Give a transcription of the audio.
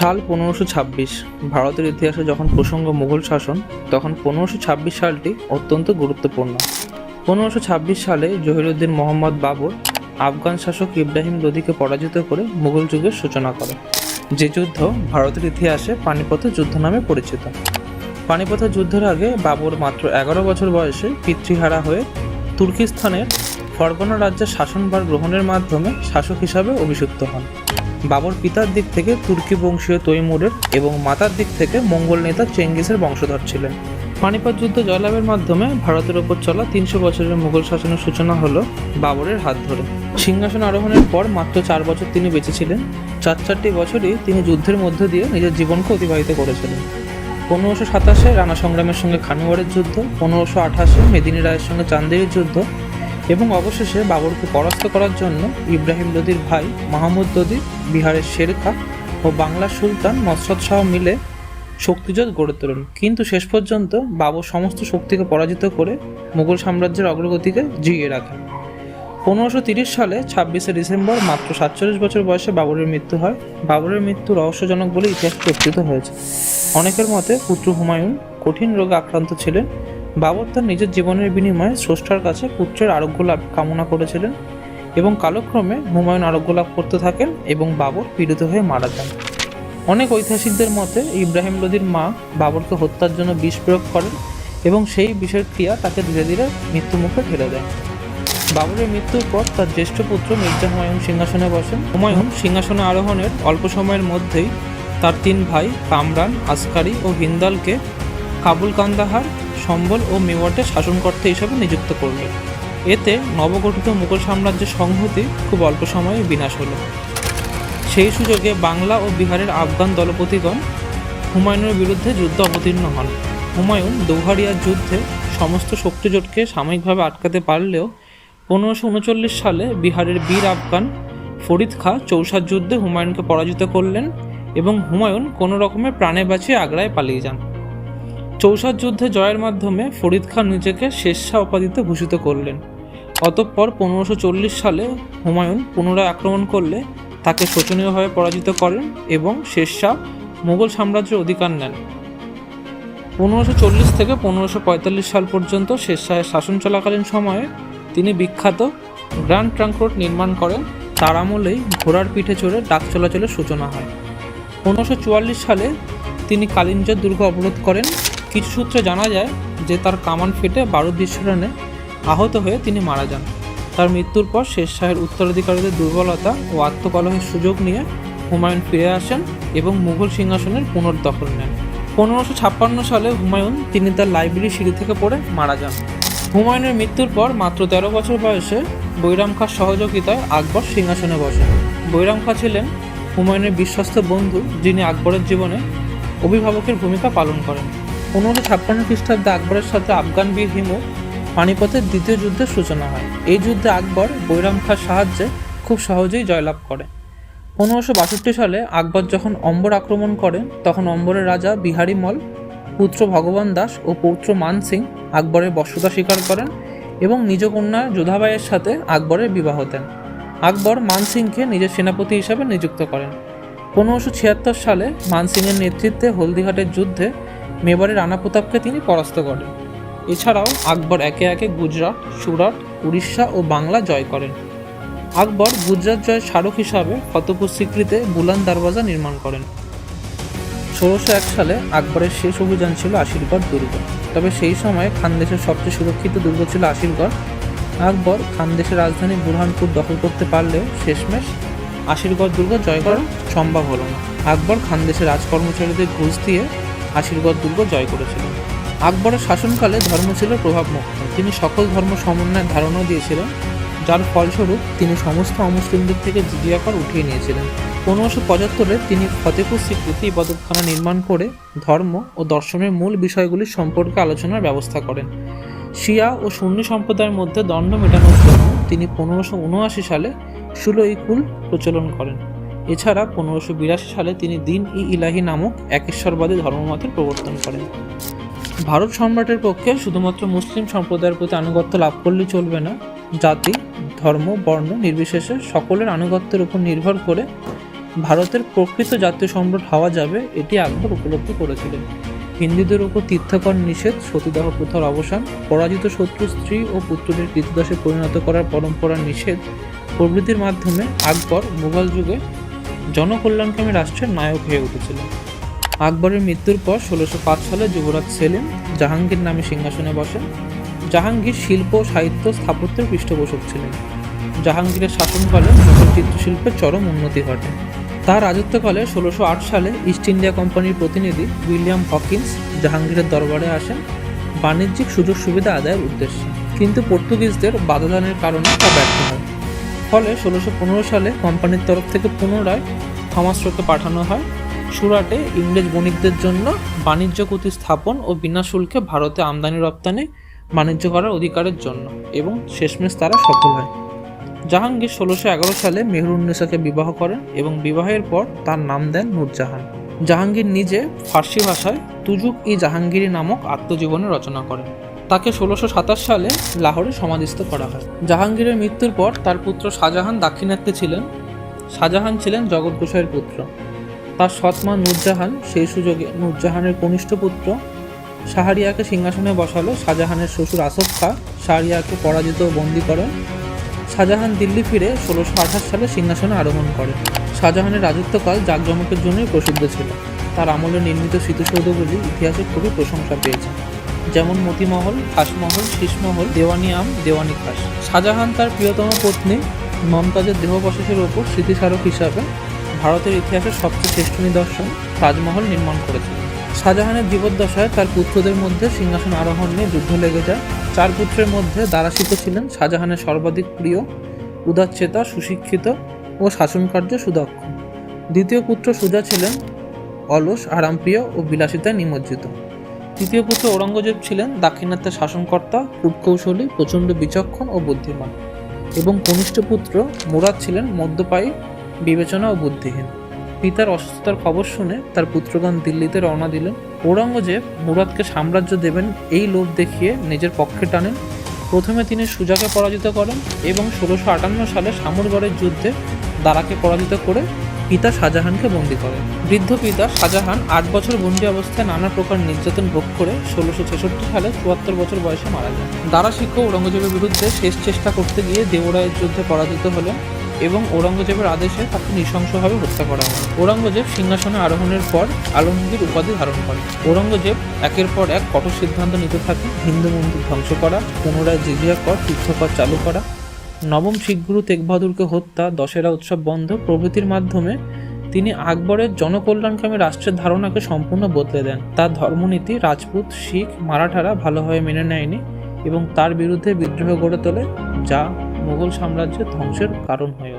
সাল পনেরোশো ছাব্বিশ, ভারতের ইতিহাসে যখন প্রসঙ্গ মুঘল শাসন, তখন পনেরোশো ছাব্বিশ সালটি অত্যন্ত গুরুত্বপূর্ণ। পনেরোশো ছাব্বিশ সালে জহিরুদ্দিন মোহাম্মদ বাবর আফগান শাসক ইব্রাহিম লোদিকে পরাজিত করে মুঘল যুগের সূচনা করে। যে যুদ্ধ ভারতের ইতিহাসে পানিপথের যুদ্ধ নামে পরিচিত। পানিপথের যুদ্ধের আগে বাবর মাত্র এগারো বছর বয়সে পিতৃহারা হয়ে তুর্কিস্তানের ফরগনা রাজ্যের শাসনভার গ্রহণের মাধ্যমে শাসক হিসাবে অভিষিক্ত হন। বাবর পিতার দিক থেকে তুর্কি বংশীয় তৈমুরের এবং মাতার দিক থেকে মঙ্গল নেতা চেঙ্গিসের বংশধর ছিলেন। পানিপত যুদ্ধ জয়লাভের মাধ্যমে ভারতের ওপর চলা তিনশো বছরের মুঘল শাসনের সূচনা হলো বাবরের হাত ধরে। সিংহাসন আরোহণের পর মাত্র চার বছর তিনি বেঁচে ছিলেন। চার চারটি বছরই তিনি যুদ্ধের মধ্য দিয়ে নিজের জীবনকে অতিবাহিত করেছিলেন। পনেরোশো সাতাশে রানা সংগ্রামের সঙ্গে খানুয়ারের যুদ্ধ, পনেরোশো আঠাশে মেদিনী রায়ের সঙ্গে চান্দেরির যুদ্ধ এবং অবশেষে বাবরকে পরাস্ত করার জন্য ইব্রাহিম লোদির ভাই মাহমুদ লোদি বিহারের শেরখা ও বাংলার সুলতান নসরত শাহ মিলে শক্তিজোট গড়ে তোলেন। কিন্তু শেষ পর্যন্ত বাবর সমস্ত শক্তিকে পরাজিত করে মুঘল সাম্রাজ্যের অগ্রগতিকে জিইয়ে রাখেন। পনেরোশো তিরিশ সালে ছাব্বিশে ডিসেম্বর মাত্র সাতচল্লিশ বছর বয়সে বাবরের মৃত্যু হয়। বাবরের মৃত্যু রহস্যজনক বলে ইতিহাস প্রকৃত হয়েছে। অনেকের মতে পুত্র হুমায়ুন কঠিন রোগে আক্রান্ত ছিলেন বাবর তার নিজের জীবনের বিনিময়ে স্রষ্টার কাছে পুত্রের আরোগ্য লাভ কামনা করেছিলেন এবং কালক্রমে হুমায়ুন আরোগ্য লাভ করতে থাকেন এবং বাবর পীড়িত হয়ে মারা যান। অনেক ঐতিহাসিকদের মতে ইব্রাহিম লোদির মা বাবরকে হত্যার জন্য বিষ প্রয়োগ করেন এবং সেই বিষের ক্রিয়া তাকে ধীরে ধীরে মৃত্যুমুখে ঠেলে দেয় বাবরের মৃত্যুর পর তার জ্যেষ্ঠ পুত্র মির্জা হুমায়ুন সিংহাসনে বসেন। হুমায়ুন সিংহাসনে আরোহণের অল্প সময়ের মধ্যেই তার তিন ভাই কামরান, আসকারি ও হিন্দালকে কাবুল কান্দাহার সম্বল ও মেওয়াটে শাসনকর্তা হিসেবে নিযুক্ত করলেন এতে নবগঠিত মুঘল সাম্রাজ্যের সংহতি খুব অল্প সময়ে বিনাশ হলো। সেই সুযোগে বাংলা ও বিহারের আফগান দলপতিগণ হুমায়ুনের বিরুদ্ধে যুদ্ধ অবতীর্ণ হন। হুমায়ুন দৌহারিয়ার যুদ্ধে সমস্ত শক্তিজোটকে সাময়িকভাবে আটকাতে পারলেও পনেরোশো উনচল্লিশ সালে বিহারের বীর আফগান ফরিদ খাঁ চৌসার যুদ্ধে হুমায়ুনকে পরাজিত করলেন এবং হুমায়ুন কোনো রকমে প্রাণে বাঁচিয়ে আগ্রায় পালিয়ে যান। চৌসার যুদ্ধে জয়ের মাধ্যমে ফরিদ খান নিজেকে শেরশাহ উপাধিতে ভূষিত করলেন। অতঃপর পনেরোশো চল্লিশ সালে হুমায়ুন পুনরায় আক্রমণ করলে তাকে শোচনীয়ভাবে পরাজিত করেন এবং শেরশাহ মুঘল সাম্রাজ্যের অধিকার নেন। পনেরোশো চল্লিশ থেকে পনেরোশো সাল পর্যন্ত শেরশাহের শাসন চলাকালীন সময়ে তিনি বিখ্যাত গ্র্যান্ড ট্রাঙ্ক রোড নির্মাণ করেন। তার আমলেই ঘোড়ার পিঠে চড়ে ডাক চলাচলের সূচনা হয়। পনেরোশো সালে তিনি কালিঞ্জর দুর্গ অবরোধ করেন। কিছু সূত্রে জানা যায় যে তার কামান ফেটে বারুদ বিস্ফোরণে আহত হয়ে তিনি মারা যান। তার মৃত্যুর পর শেষ শাহের উত্তরাধিকারীদের দুর্বলতা ও আত্মকলহের সুযোগ নিয়ে হুমায়ুন ফিরে আসেন এবং মুঘল সিংহাসনের পুনর্দখল নেন। পনেরোশো ছাপ্পান্ন সালে হুমায়ুন তিনি তার লাইব্রেরি সিঁড়ি থেকে পড়ে মারা যান। হুমায়ুনের মৃত্যুর পর মাত্র তেরো বছর বয়সে বৈরাম খাঁর সহযোগিতায় আকবর সিংহাসনে বসেন। বৈরাম খাঁ ছিলেন হুমায়ুনের বিশ্বস্ত বন্ধু যিনি আকবরের জীবনে অভিভাবকের ভূমিকা পালন করেন। পনেরোশো ছাপ্পান্ন খ্রিস্টাব্দে আকবরের সাথে আফগান বীর হিমু পানিপথের দ্বিতীয় যুদ্ধের সূচনা হয়। এই যুদ্ধে আকবর বৈরাম খাঁর সাহায্যে খুব সহজেই জয়লাভ করে। পনেরোশো বাষট্টি সালে আকবর যখন অম্বর আক্রমণ করেন, তখন অম্বরের রাজা বিহারী মল, পুত্র ভগবান দাস ও পৌত্র মান সিং আকবরের বশ্যতা স্বীকার করেন এবং নিজ কন্যা যোধাবাইয়ের সাথে আকবরের বিবাহ দেন। আকবর মান সিংকে নিজের সেনাপতি হিসাবে নিযুক্ত করেন। পনেরোশো ছিয়াত্তর সালে মান সিংয়ের নেতৃত্বে হলদিঘাটের যুদ্ধে মেবারের রানা প্রতাপকে তিনি পরাস্ত করেন। এছাড়াও আকবর একে একে গুজরাট, সুরাট, উড়িষ্যা ও বাংলা জয় করেন। আকবর গুজরাট জয়ের স্মারক হিসাবে ফতপুর সিক্রিতে বুলান দরওয়াজা নির্মাণ করেন। ষোলোশো এক সালে আকবরের শেষ অভিযান ছিল আশীর্গড় দুর্গ। তবে সেই সময়ে খানদেশের সবচেয়ে সুরক্ষিত দুর্গ ছিল আশীর্গড় আকবর খানদেশের রাজধানী বুরহানপুর দখল করতে পারলেও শেষমেশ আশীর্গড় দুর্গ জয় করা সম্ভব হলো না। আকবর খানদেশের রাজকর্মচারীদের ঘুষ দিয়ে আশীর্গড় দুর্গ জয় করেছিলেন আকবরের শাসনকালে ধর্ম ছিল প্রভাবমুক্ত। তিনি সকল ধর্ম সমন্বয়ের ধারণা দিয়েছিলেন, যার ফলস্বরূপ তিনি সমস্ত অমুসলিমদের থেকে জিজিয়া কর উঠিয়ে নিয়েছিলেন। পনেরোশো পঁচাত্তরে তিনি ফতেপুর স্বীকৃতি ইবাদতখানা নির্মাণ করে ধর্ম ও দর্শনের মূল বিষয়গুলি সম্পর্কে আলোচনার ব্যবস্থা করেন। শিয়া ও সুন্নি সম্প্রদায়ের মধ্যে দণ্ড মেটানোর জন্য তিনি পনেরোশো উনআশি সালে ইকুল প্রচলন করেন। এছাড়া পনেরোশো বিরাশি সালে তিনি দিন ই ইলাহি নামক একেশ্বরবাদী ধর্মমতের প্রবর্তন করেন। ভারত সম্রাটের পক্ষে শুধুমাত্র মুসলিম সম্প্রদায়ের প্রতি আনুগত্য লাভ করলে চলবে না। জাতি, ধর্ম, বর্ণ নির্বিশেষে সকলের আনুগত্যের উপর নির্ভর করে ভারতের প্রকৃত জাতীয় সম্রাট হওয়া যাবে এটি আকবর উপলব্ধি করেছিলেন। হিন্দুদের উপর তীর্থকর নিষেধ, সতীদাহ প্রথার অবসান, পরাজিত শত্রু, স্ত্রী ও পুত্রদের কৃতদাসে পরিণত করার পরম্পরা নিষেধ প্রভৃতির মাধ্যমে আকবর মুঘল যুগে জনকল্যাণকামী রাষ্ট্রের নায়ক হয়ে উঠেছিলেন আকবরের মৃত্যুর পর ষোলোশো পাঁচ সালে যুবরাজ সেলিম জাহাঙ্গীর নামে সিংহাসনে বসেন। জাহাঙ্গীর শিল্প সাহিত্য স্থাপত্যের পৃষ্ঠপোষক ছিলেন। জাহাঙ্গীরের শাসনকালে মুঘল চিত্রশিল্পের চরম উন্নতি ঘটে, তার রাজত্বকালে ষোলোশো আট সালে ইস্ট ইন্ডিয়া কোম্পানির প্রতিনিধি উইলিয়াম হকিন্স জাহাঙ্গীরের দরবারে আসেন বাণিজ্যিক সুযোগ সুবিধা আদায়ের উদ্দেশ্যে। কিন্তু পর্তুগিজদের বাধাদানের কারণে তা ব্যর্থ হয়। ফলে ষোলোশো পনেরো সালে কোম্পানির তরফ থেকে পুনরায় থমাস রোকে পাঠানো হয়। সুরাটে ইংরেজ বণিকদের জন্য বাণিজ্য কুতি স্থাপন ও বিনা শুল্কে ভারতে আমদানি রপ্তানি বাণিজ্য করার অধিকারের জন্য এবং শেষমেশ তারা সফল হয়। জাহাঙ্গীর ষোলোশো এগারো সালে মেহরুন্নেসাকে বিবাহ করেন এবং বিবাহের পর তার নাম দেন নূরজাহান। জাহাঙ্গীর নিজে ফার্সি ভাষায় তুজুক ই জাহাঙ্গীরি নামক আত্মজীবনী রচনা করেন। তাকে ষোলোশো সাতাশ সালে লাহোরে সমাধিস্থ করা হয়। জাহাঙ্গীরের মৃত্যুর পর তার পুত্র শাহজাহান দাক্ষিণাত্যে ছিলেন। শাহজাহান ছিলেন জগৎ গোসাইয়ের পুত্র। তার সৎমা নূরজাহান, সেই সুযোগে নূরজাহানের কনিষ্ঠ পুত্র শাহরিয়াকে সিংহাসনে বসালো। শাহজাহানের শ্বশুর আসফ খা শাহরিয়াকে পরাজিত ও বন্দী করেন। শাহজাহান দিল্লি ফিরে ষোলোশো আঠাশ সালে সিংহাসনে আরোহণ করেন। শাহজাহানের রাজত্বকাল জাঁকজমকের জন্যই প্রসিদ্ধ ছিল। তার আমলে নির্মিত স্মৃতিসৌধগুলি ইতিহাসে খুবই প্রশংসা পেয়েছে। যেমন মতিমহল, খাসমহল শীষমহল দেওয়ানি আম, দেওয়ানি খাস শাহজাহান তার প্রিয়তম পত্নী মমতাজের দেহবশেষের ওপর স্মৃতিস্মারক হিসাবে ভারতের ইতিহাসের সবচেয়ে শ্রেষ্ঠ নিদর্শন তাজমহল নির্মাণ করেছিলেন শাহজাহানের জীবদ্দশায় তার পুত্রদের মধ্যে সিংহাসন আরোহণ নিয়ে যুদ্ধ লেগে যায়। চার পুত্রের মধ্যে দারাশিত ছিলেন শাহজাহানের সর্বাধিক প্রিয়, উদাচ্ছেতা, সুশিক্ষিত ও শাসনকার্য সুদক্ষ। দ্বিতীয় পুত্র সুজা ছিলেন অলস, আরামপ্রিয় ও বিলাসিতায় নিমজ্জিত। তৃতীয় পুত্র ঔরঙ্গজেব ছিলেন দাক্ষিণাত্যের শাসনকর্তা কূটকৌশলী প্রচণ্ড বিচক্ষণ ও বুদ্ধিমান। এবং কনিষ্ঠ পুত্র মুরাদ ছিলেন মদ্যপায়ী, বিবেচনা ও বুদ্ধিহীন। পিতার অসুস্থতার খবর শুনে তার পুত্রগণ দিল্লিতে রওনা দিলেন। ঔরঙ্গজেব মুরাদকে সাম্রাজ্য দেবেন এই লোভ দেখিয়ে নিজের পক্ষে টানেন। প্রথমে তিনি সুজাকে পরাজিত করেন এবং ষোলোশো আটান্ন সালে শামুরগড়ের যুদ্ধে দারাকে পরাজিত করে পিতা শাহজাহানকে বন্দী করেন বৃদ্ধ পিতা শাহজাহান আট বছর বন্দি অবস্থায় নানা প্রকার নির্যাতন ভোগ করে ষোলোশো ছেষট্টি সালে চুয়াত্তর বছর বয়সে মারা যান দারা শিক্ষক ঔরঙ্গজেবের বিরুদ্ধে শেষ চেষ্টা করতে গিয়ে দেবরায়ের যুদ্ধে পরাজিত হলেন এবং ঔরঙ্গজেবের আদেশে তাকে নৃশংসভাবে হত্যা করা হয়। ঔরঙ্গজেব সিংহাসনে আরোহণের পর আলমগীর উপাধি ধারণ করেন। ঔরঙ্গজেব একের পর এক কঠোর সিদ্ধান্ত নিতে থাকে হিন্দু মন্দির ধ্বংস করা, পুনরায় জিজিয়া কর তীর্থকর চালু করা নবম শিখগুরু তেগ বাহাদুরকে হত্যা, দশেরা উৎসব বন্ধ, প্রভৃতির মাধ্যমে তিনি আকবরের জনকল্যাণকামী রাষ্ট্রের ধারণাকে সম্পূর্ণ বদলে দেন। তার ধর্মনীতি, রাজপুত, শিখ, মারাঠারা ভালোভাবে মেনে নেয়নি এবং তার বিরুদ্ধে বিদ্রোহ গড়ে তোলে যা মুঘল সাম্রাজ্যের ধ্বংসের কারণ হয়ে